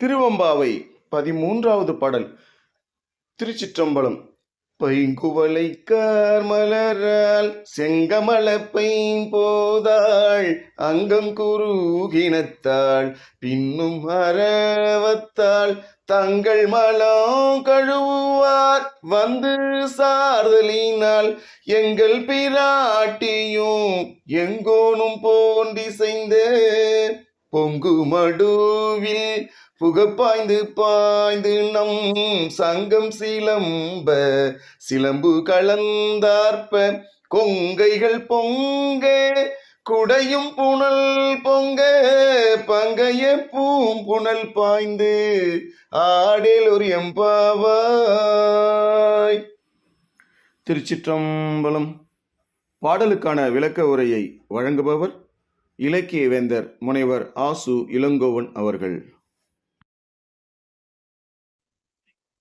திருவம்பாவை பதிமூன்றாவது பாடல் திருச்சிற்றம்பலம். பைங்குவலை கார்மலரால் செங்கமல பைம்போதாள் அங்கம் குருகினத்தாள் பின்னும் அரவத்தாள் தங்கள் மலம் கழுவுவார் வந்து சார்தலினால் எங்கள் பிராட்டியும் எங்கோனும் போன்றிசைந்து பொங்கு மடுவில் புகப்பாய்ந்து பாய்ந்து நம் சங்கம் சிலம்ப சிலம்பு கலந்தார்ப்ப கொங்கைகள் பொங்க குடையும் புனல் பொங்க பங்கைய பூம்புணல் பாய்ந்து ஆடேல் ஒரு எம்பாவாய். திருச்சிற்றம்பலம் பாடலுக்கான விளக்க உரையை வழங்குபவர் இலக்கிய வேந்தர் முனைவர் ஆசு இளங்கோவன் அவர்கள்.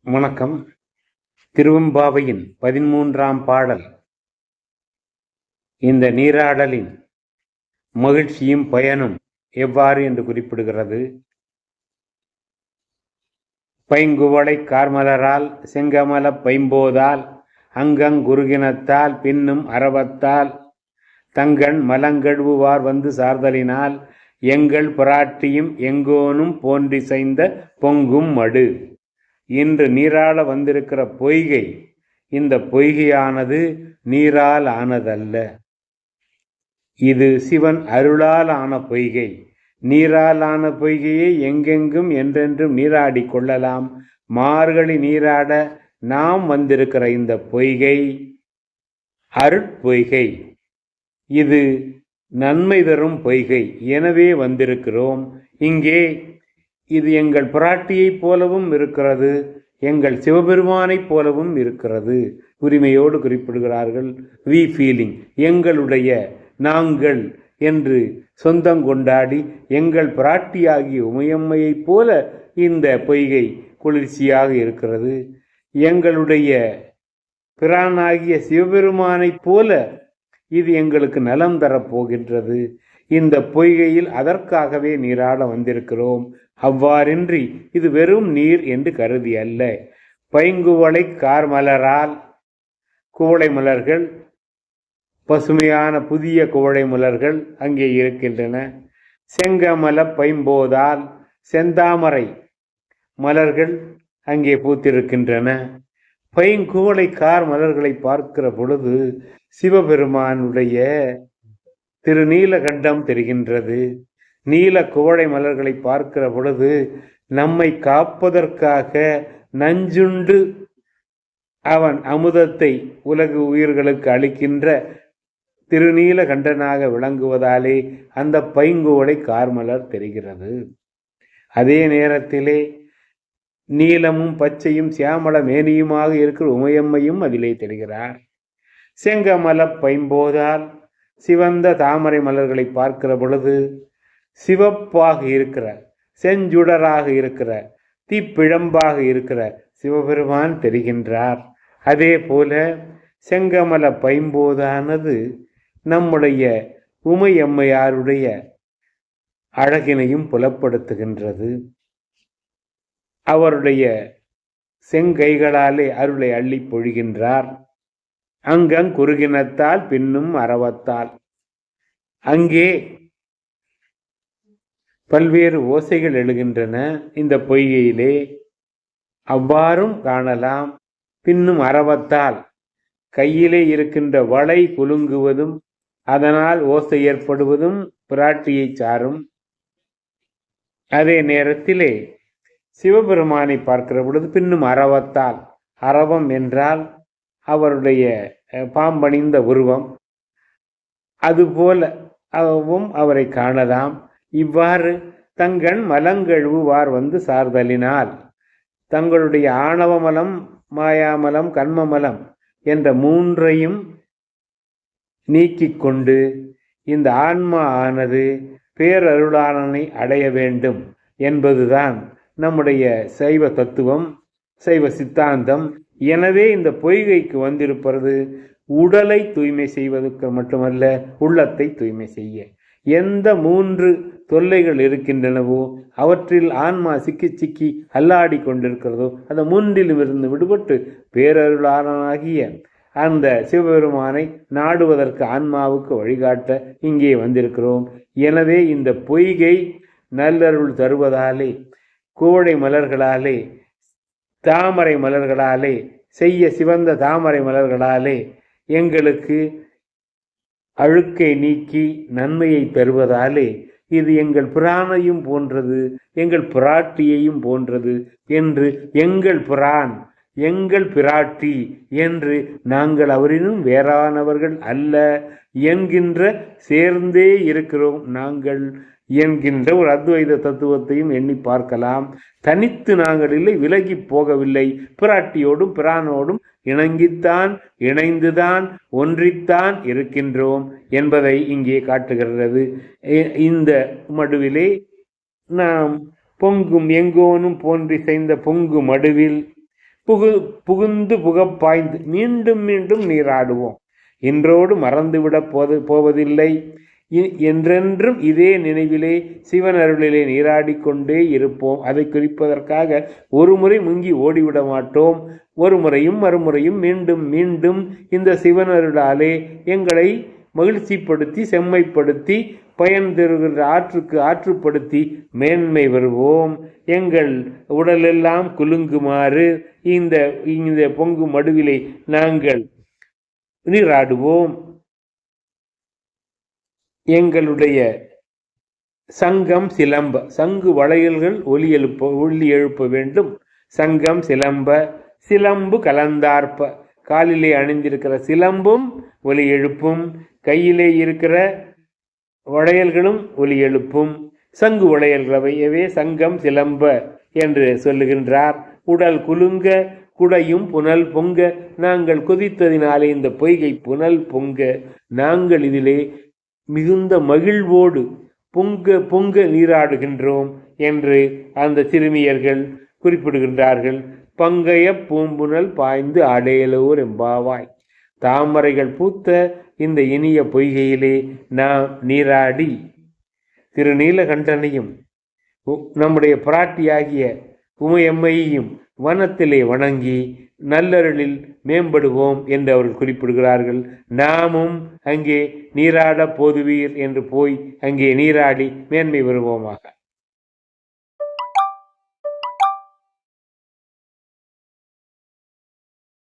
வணக்கம். திருவம்பாவையின் பதிமூன்றாம் பாடல். இந்த நீராடலின் மகிழ்ச்சியும் பயனும் எவ்வாறு என்று குறிப்பிடுகிறது. பைங்குவளை கார்மலரால் செங்கமல பைம்போதால் அங்கங்குருகினத்தால் பின்னும் அரவத்தால் தங்கண் மலங்கழுவார் வந்து சார்தலினால் எங்கள் பிராட்டியும் எங்கோனும் போன்றிசைந்த பொங்கும் மடு. இன்று நீராட வந்திருக்கிற பொய்கை இந்த பொய்கையானது நீரால் ஆனதல்ல. இது சிவன் அருளால் ஆன பொய்கை. நீராலான பொய்கையை எங்கெங்கும் என்றென்றும் நீராடி கொள்ளலாம். மார்கழி நீராட நாம் வந்திருக்கிற இந்த பொய்கை அருட்பொய்கை. இது நன்மை தரும் பொய்கை. எனவே வந்திருக்கிறோம். இங்கே இது எங்கள் பிராட்டியைப் போலவும் இருக்கிறது எங்கள் சிவபெருமானைப் போலவும் இருக்கிறது. உரிமையோடு குறிப்பிடுகிறார்கள் வி ஃபீலிங் எங்களுடைய நாங்கள் என்று சொந்தம் கொண்டாடி எங்கள் பிராட்டியாகிய உமையம்மையைப் போல இந்த பொய்கை குளிர்ச்சியாக இருக்கிறது. எங்களுடைய பிரானாகிய சிவபெருமானைப் போல இது எங்களுக்கு நலம் தரப்போகின்றது இந்த பொய்கையில் அதற்காகவே நீராட வந்திருக்கிறோம். அவ்வாறின்றி இது வெறும் நீர் என்று கருதி அல்ல. பைங்குவளை கார்மலரால் குவளை மலர்கள் பசுமையான புதிய குவளை மலர்கள் அங்கே இருக்கின்றன. செங்கமல பைம்போதால் செந்தாமரை மலர்கள் அங்கே பூத்திருக்கின்றன. பைங்குவளை கார் மலர்களை பார்க்கிற பொழுது சிவபெருமானுடைய திருநீலகண்டம் தெரிகின்றது. நீல குவளை மலர்களை பார்க்கிற பொழுது நம்மை காப்பதற்காக நஞ்சுண்டு அவன் அமுதத்தை உலகு உயிர்களுக்கு அளிக்கின்ற திருநீலகண்டனாக விளங்குவதாலே அந்த பைங்குவளை கார்மலர் தெரிகிறது. அதே நேரத்திலே நீலமும் பச்சையும் சியாமள மேனியுமாக இருக்கிற உமையம்மையும் அதிலே தெரிகிறார். செங்கமல பைம்போதால் சிவந்த தாமரை மலர்களை பார்க்கிற பொழுது சிவப்பாக இருக்கிற செஞ்சுடராக இருக்கிற தீப்பிழம்பாக இருக்கிற சிவபெருமான் தெரிகின்றார். அதே போல செங்கமல பைம்போதானது நம்முடைய உமையம்மையாருடைய அழகினையும் புலப்படுத்துகின்றது. அவருடைய செங்கைகளாலே அருளை அள்ளி பொழிகின்றார். அங்கங் குறுகினத்தால் பின்னும் அறவத்தால். அங்கே பல்வேறு ஓசைகள் எழுகின்றன. இந்த பொய்கையிலே அவ்வாறும் காணலாம். பின்னும் அறவத்தால் கையிலே இருக்கின்ற வளை குலுங்குவதும் அதனால் ஓசை ஏற்படுவதும் பிராட்டியை சாரும். அதே நேரத்திலே சிவபெருமானை பார்க்கிற பொழுது பின்னும் அறவத்தால் அரவம் என்றால் அவருடைய பாம்பணிந்த உருவம். அதுபோலவும் அவரை காணலாம். இவ்வாறு தங்கண் மலங்கழுவுவார் வந்து சார்தலினால். தங்களுடைய ஆணவமலம் மாயாமலம் கண்மமலம் என்ற மூன்றையும் நீக்கிக் கொண்டு இந்த ஆன்மா ஆனது பேரருளாளனை அடைய வேண்டும் என்பதுதான் நம்முடைய சைவ தத்துவம் சைவ சித்தாந்தம். எனவே இந்த பொய்கைக்கு வந்திருப்பது உடலை தூய்மை செய்வதற்கு மட்டுமல்ல உள்ளத்தை தூய்மை செய்ய. எந்த மூன்று தொல்லைகள் இருக்கின்றனவோ அவற்றில் ஆன்மா சிக்கி சிக்கி அல்லாடி கொண்டிருக்கிறதோ அந்த மூன்றிலும் இருந்து விடுபட்டு பேரருளானாகிய அந்த சிவபெருமானை நாடுவதற்கு ஆன்மாவுக்கு வழிகாட்ட இங்கே வந்திருக்கிறோம். எனவே இந்த பொய்கை நல்லருள் தருவதாலே கோடை மலர்களாலே தாமரை மலர்களாலே செய்ய சிவந்த தாமரை மலர்களாலே எங்களுக்கு அழுக்கை நீக்கி நன்மையை பெறுவதாலே இது எங்கள் பிரானையும் போன்றது எங்கள் பிராட்டியையும் போன்றது என்று எங்கள் பிரான் எங்கள் பிராட்டி என்று நாங்கள் அவரினும் வேறானவர்கள் அல்ல என்கின்ற சேர்ந்தே இருக்கிறோம் நாங்கள். என்கின்ற ஒரு அத்வைத தத்துவத்தையும் எண்ணி பார்க்கலாம். தனித்து நாங்கள் இல்லை விலகி போகவில்லை. பிராட்டியோடும் பிரானோடும் இணங்கித்தான் இணைந்துதான் ஒன்றித்தான் இருக்கின்றோம் என்பதை இங்கே காட்டுகிறது. இந்த மடுவிலே நாம் பொங்கும் எங்கோனும் போன்றி செய்த பொங்கு மடுவில் புகு புகுந்து புகப்பாய்ந்து மீண்டும் மீண்டும் நீராடுவோம். இன்றோடு மறந்துவிடப் போது போவதில்லை. என்றென்றும் இதே நினைவிலே சிவன் அருளிலே நீராடிக்கொண்டே இருப்போம். அதை குறிப்பதற்காக ஒரு முறை முங்கி ஓடிவிட மாட்டோம் ஒரு முறையும் மறுமுறையும் மீண்டும் மீண்டும் இந்த சிவன் அருளாலே எங்களை மகிழ்ச்சிப்படுத்தி செம்மைப்படுத்தி பயன் தருகின்ற ஆற்றுக்கு ஆற்றுப்படுத்தி மேன்மை வருவோம். எங்கள் உடலெல்லாம் குலுங்குமாறு இந்த இந்த பொங்கு மடுவிலை நாங்கள் நீராடுவோம். எங்களுடைய சங்கம் சிலம்ப சங்கு வளையல்கள் ஒலி எழுப்ப ஒலி எழுப்ப வேண்டும். சங்கம் சிலம்ப சிலம்பு கலந்தார்ப்ப. காலிலே அணிந்திருக்கிற சிலம்பும் ஒலி எழுப்பும். கையிலே இருக்கிற வளையல்களும் ஒலி எழுப்பும். சங்கு வளையல்களவையவே சங்கம் சிலம்ப என்று சொல்லுகின்றார். உடல் குலுங்க குடையும் புனல் பொங்க. நாங்கள் குதித்ததினாலே இந்த பொய்கை புனல் பொங்க. நாங்கள் இதிலே மிகுந்த மகிழ்வோடு பொங்க பொங்க நீராடுகின்றோம் என்று அந்த சிறுமியர்கள் குறிப்பிடுகின்றார்கள். பங்கைய பூம்புணல் பாய்ந்து அடையலோர் எம்பாவாய். தாமரைகள் பூத்த இந்த இனிய பொய்கையிலே நாம் நீராடி திரு நீலகண்டனையும் உ- நம்முடைய பிராட்டியாகிய உமையம்மையையும் வனத்திலே வணங்கி நல்லருளில் மேம்படுவோம் என்று அவர்கள் குறிப்பிடுகிறார்கள். நாமும் அங்கே நீராட போதுவீர் என்று போய் அங்கே நீராடி மேன்மை பெறுவோமாக.